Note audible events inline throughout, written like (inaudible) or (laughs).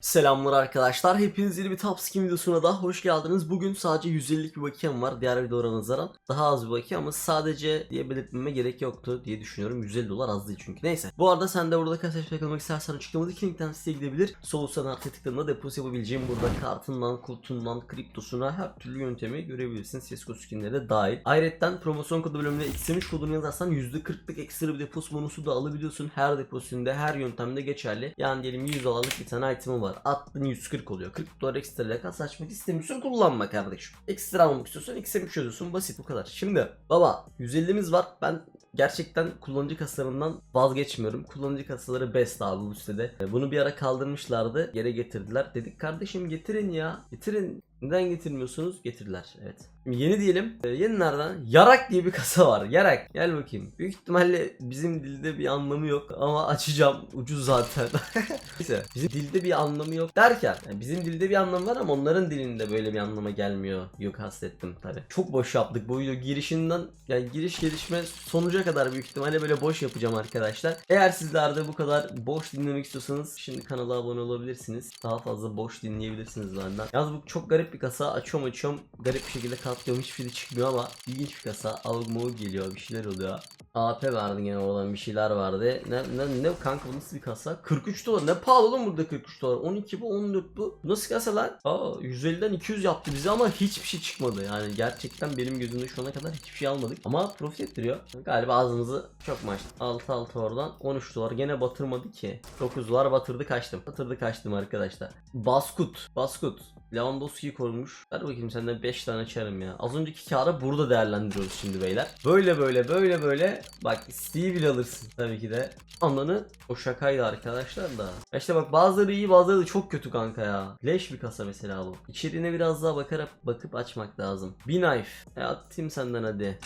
Selamlar arkadaşlar. Hepiniz yeni bir Top Skin videosuna da hoş geldiniz. Bugün sadece 150'lik bir bakiyem var. Diğer videolara nazaran daha az bir bakiye ama sadece diye belirtmeme gerek yoktu diye düşünüyorum. 150 dolar az değil çünkü. Neyse. Bu arada sen de burada kasaya kalmak istersen açıklamadaki linkten siteye gidebilir. Sol üstten artı tıkladığında depos yapabileceğim burada kartından, kutundan, kriptosuna her türlü yöntemi görebilirsin. CSGO skinleri de dahil. Ayrıca promosyon kodu bölümüne X13 kodunu yazarsan %40'lık ekstra bir depos bonusu da alabiliyorsun. Her deposunda her yöntemde geçerli. Yani diyelim 100 dolarlık bir tane item'ı var. Attın 140 oluyor. 40 dolar ekstra ile kas açmak istemiyorsun kullanma kardeşim. Ekstra almak istiyorsan X13 çözüyorsun. Basit bu kadar. Şimdi baba 150'miz var. Ben gerçekten kullanıcı kasalarından vazgeçmiyorum. Kullanıcı kasaları best abi bu sitede. Bunu bir ara kaldırmışlardı. Yere getirdiler. Dedik kardeşim getirin ya. Getirin. Neden getirmiyorsunuz? Getirdiler. Evet. Yeni diyelim. E, yeni nereden? Yarak diye bir kasa var. Yarak. Gel bakayım. Büyük ihtimalle bizim dilde bir anlamı yok ama açacağım. Ucuz zaten. (laughs) Neyse. Bizim dilde bir anlamı yok derken yani bizim dilde bir anlamı var ama onların dilinde böyle bir anlama gelmiyor. Yok kastettim tabi. Çok boş yaptık bu video girişinden yani giriş gelişme sonuca kadar büyük ihtimalle böyle boş yapacağım arkadaşlar. Eğer sizler de bu kadar boş dinlemek istiyorsanız şimdi kanala abone olabilirsiniz. Daha fazla boş dinleyebilirsiniz benden. Yalnız bu çok garip bir kasa. Açıyorum açıyorum. Garip bir şekilde katlıyorum. Hiçbir şey çıkmıyor ama ilginç bir kasa. Mavuk geliyor. Bir şeyler oluyor. AP vardı gene oradan bir şeyler vardı. Ne, ne, ne kanka bu nasıl bir kasa? 43 dolar. Ne pahalı oğlum burada 43 dolar. 12 bu 14 bu. Nasıl kasa lan? Aa 150'den 200 yaptı bize ama hiçbir şey çıkmadı. Yani gerçekten benim gözümde şu ana kadar hiçbir şey almadık. Ama profit ettiriyor. Galiba ağzımızı çok maç. 6 6 oradan 13 dolar. Gene batırmadı ki. 9 dolar batırdı kaçtım. Batırdı kaçtım arkadaşlar. Baskut. Baskut. Lewandowski'yi korumuş. Ver bakayım senden 5 tane açarım ya. Az önceki karı burada değerlendiriyoruz şimdi beyler. Böyle böyle böyle böyle. Bak Steve'i bile alırsın tabii ki de. Anlanı o şakaydı arkadaşlar da. Ya İşte bak bazıları iyi bazıları da çok kötü kanka ya. Leş bir kasa mesela bu. İçeriğine biraz daha bakarak bakıp açmak lazım. Bir knife. E atayım senden hadi.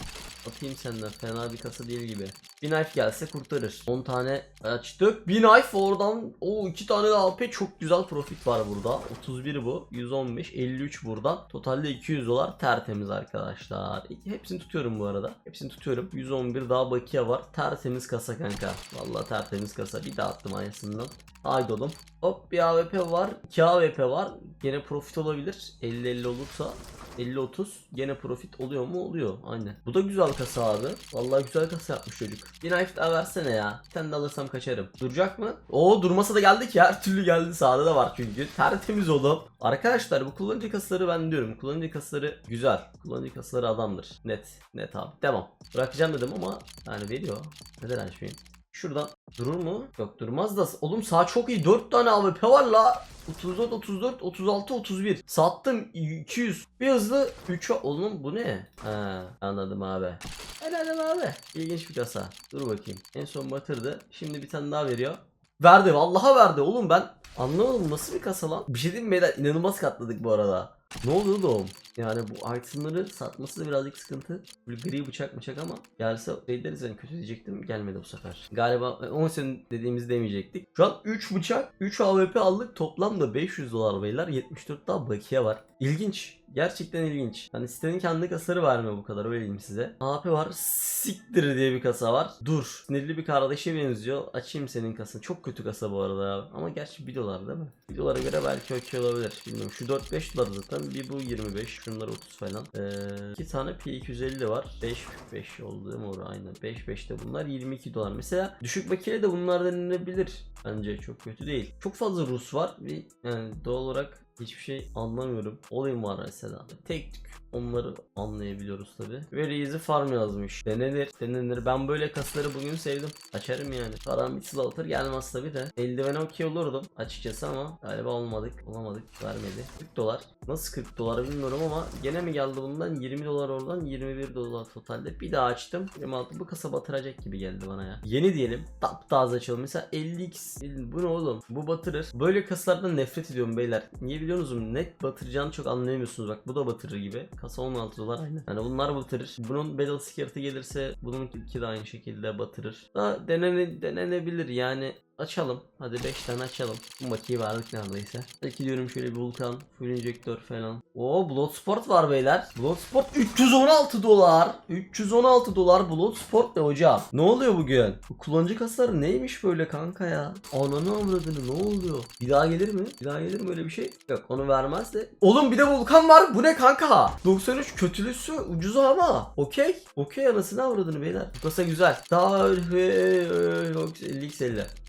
Atayım senden. Fena bir kasa değil gibi. Bir knife gelse kurtarır. 10 tane açtık. Bir knife oradan. O iki tane AP çok güzel profit var burada. 31 bu. 115. 53 buradan. Totalde 200 dolar tertemiz arkadaşlar. Hepsini tutuyorum bu arada. Hepsini tutuyorum. 111 daha bakiye var. Tertemiz kasa kanka. Vallahi tertemiz kasa. Bir daha attım aynısından. Haydi oğlum. Hop bir AWP var. 2 AWP var. Gene profit olabilir. 50-50 olursa 50-30 gene profit oluyor mu? Oluyor. Aynen. Bu da güzel kasa abi. Vallahi güzel kasa yapmış çocuk. Bir knife daha versene ya. Bir tane de alırsam kaçarım. Duracak mı? Oo durmasa da geldik ya. Her türlü geldi. Sağda da var çünkü. Tertemiz oğlum. Arkadaşlar bu kullanıcı kasaları ben diyorum. Kullanıcı kasaları güzel. Kullanıcı kasaları adamdır. Net. Net abi. Devam. Bırakacağım dedim ama yani veriyor. Neden açmayayım? Şuradan durur mu? Yok durmaz da. Oğlum sağ çok iyi. 4 tane AWP var la. 34, 34, 36, 31. Sattım 200. Bir hızlı 3 Oğlum bu ne? Ha anladım abi. Anladım abi. İlginç bir kasa. Dur bakayım. En son batırdı. Şimdi bir tane daha veriyor. Verdi. Vallahi verdi. Oğlum ben anlamadım nasıl bir kasa lan. Bir şey diyeyim mi beyler? İnanılmaz katladık bu arada. Ne oluyor oğlum? Yani bu itemları satması da birazcık sıkıntı. Böyle gri bıçak bıçak ama gelse raidleriz yani kötü diyecektim. Gelmedi bu sefer. Galiba 10 sene dediğimizi demeyecektik. Şu an 3 bıçak 3 AWP aldık. Toplamda 500 dolar beyler. 74 daha bakiye var. İlginç. Gerçekten ilginç. Hani sitenin kendi kasaları vermiyor bu kadar öyle diyeyim size. AP var. Siktir diye bir kasa var. Dur. Sinirli bir kardeşe benziyor. Açayım senin kasanı. Çok kötü kasa bu arada ya. Ama gerçi 1 dolar değil mi? 1 dolara göre belki okey olabilir. Bilmiyorum. Şu 4-5 dolar zaten. Bir bu 25. Şunlar 30 falan. Ee, iki tane P250 var. 5 5 oldu değil mi orada? Aynen. 5 5 de bunlar 22 dolar. Mesela düşük bakiye de bunlar denilebilir. Bence çok kötü değil. Çok fazla Rus var. Bir yani doğal olarak Hiçbir şey anlamıyorum. Olayım var mesela. Tek tük onları anlayabiliyoruz tabi. Very easy farm yazmış. Denenir, denenir. Ben böyle kasları bugün sevdim. Açarım yani. Param bir slaughter gelmez tabi de. Eldiven okey olurdum açıkçası ama galiba olmadık. Olamadık. Vermedi. 40 dolar. Nasıl 40 dolar bilmiyorum ama gene mi geldi bundan 20 dolar oradan 21 dolar totalde. Bir daha açtım. 26 bu kasa batıracak gibi geldi bana ya. Yeni diyelim. Taptaze açalım. Mesela 50x. Bu ne oğlum? Bu batırır. Böyle kasalardan nefret ediyorum beyler. Niye biliyorsunuz mu? Net batıracağını çok anlayamıyorsunuz. Bak bu da batırır gibi. Kasa 16 dolar aynı. Yani bunlar batırır. Bunun Battle Security gelirse bununki de aynı şekilde batırır. Da denene, denenebilir yani açalım. Hadi 5 tane açalım. Bu makiyi verdik neredeyse. Belki diyorum şöyle bir vulkan, full injektör falan. Oo Bloodsport var beyler. Bloodsport 316 dolar. 316 dolar Bloodsport ne hocam? Ne oluyor bugün? Bu kullanıcı kasları neymiş böyle kanka ya? Ananı avradını ne oluyor? Bir daha gelir mi? Bir daha gelir mi öyle bir şey? Yok onu vermez de. Oğlum bir de volkan var. Bu ne kanka? 93 kötülüsü ucuzu ama. Okey. Okey anasını avradını beyler. Bu kasa güzel. Daha 50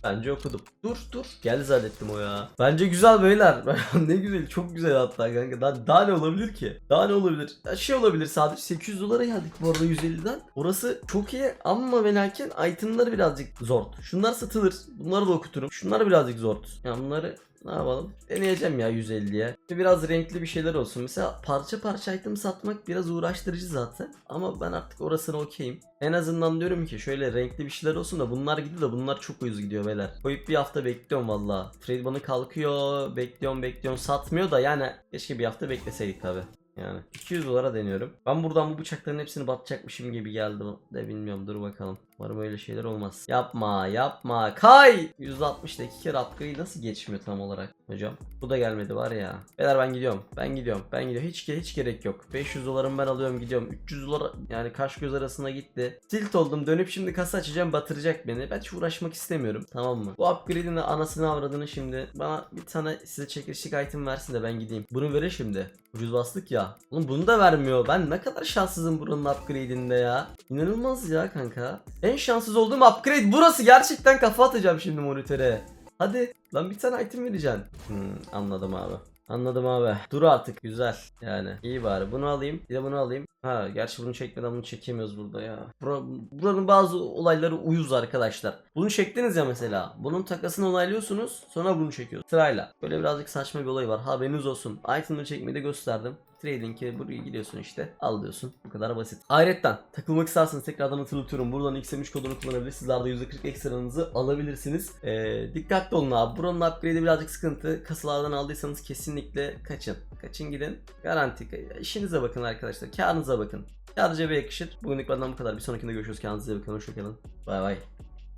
Bence okudum. Dur dur. Geldi zannettim o ya. Bence güzel beyler. (laughs) ne güzel. Çok güzel hatta kanka. Daha, daha ne olabilir ki? Daha ne olabilir? Ya şey olabilir sadece 800 dolara geldik bu arada 150'den. Orası çok iyi ama ve lakin itemları birazcık zor. Şunlar satılır. Bunları da okuturum. Şunlar birazcık zor. Ya bunları ne yapalım? Deneyeceğim ya 150'ye. Biraz renkli bir şeyler olsun. Mesela parça parça item satmak biraz uğraştırıcı zaten. Ama ben artık orasını okeyim. En azından diyorum ki şöyle renkli bir şeyler olsun da bunlar gidiyor da bunlar çok uyuz gidiyor beyler. Koyup bir hafta bekliyorum valla. Trade bana kalkıyor. Bekliyorum bekliyorum satmıyor da yani keşke bir hafta bekleseydik tabi. Yani 200 dolara deniyorum. Ben buradan bu bıçakların hepsini batacakmışım gibi geldi. De bilmiyorum dur bakalım. Umarım öyle şeyler olmaz. Yapma yapma. Kay! 160'da iki kere upgrade nasıl geçmiyor tam olarak hocam? Bu da gelmedi var ya. Beyler ben gidiyorum. Ben gidiyorum. Ben gidiyorum. Hiç hiç gerek yok. 500 dolarımı ben alıyorum gidiyorum. 300 dolar yani kaş göz arasına gitti. Tilt oldum. Dönüp şimdi kasa açacağım batıracak beni. Ben hiç uğraşmak istemiyorum. Tamam mı? Bu upgrade'in de anasını avradını şimdi. Bana bir tane size çekilişlik item versin de ben gideyim. Bunu verir şimdi. Ucuz bastık ya. Oğlum bunu da vermiyor. Ben ne kadar şanssızım buranın upgrade'inde ya. İnanılmaz ya kanka. En şanssız olduğum upgrade burası. Gerçekten kafa atacağım şimdi monitöre. Hadi lan bir tane item vereceksin. Hmm, anladım abi. Anladım abi. Dur artık güzel yani. İyi bari. Bunu alayım. Bir de bunu alayım. Ha gerçi bunu çekmeden bunu çekemiyoruz burada ya. Bura- buranın bazı olayları uyuz arkadaşlar. Bunu çektiniz ya mesela. Bunun takasını onaylıyorsunuz. Sonra bunu çekiyorsunuz. Sırayla. Böyle birazcık saçma bir olay var. Haberiniz olsun. Item'ı çekmeyi de gösterdim. Trading'e buraya gidiyorsun işte. Al diyorsun. Bu kadar basit. Ayrıca takılmak isterseniz tekrardan hatırlatıyorum. Buradan XM3 kodunu kullanabilir. Sizler de %40 ekstranızı alabilirsiniz. Ee, dikkatli olun abi. Buranın upgrade'i birazcık sıkıntı. Kasalardan aldıysanız kesinlikle kaçın. Kaçın gidin. Garanti. İşinize bakın arkadaşlar. Karınıza bakın. Kar cebe yakışır. Bugünlük benden bu kadar. Bir sonrakinde görüşürüz. Kendinize iyi bakın. Hoşçakalın. Bay bay.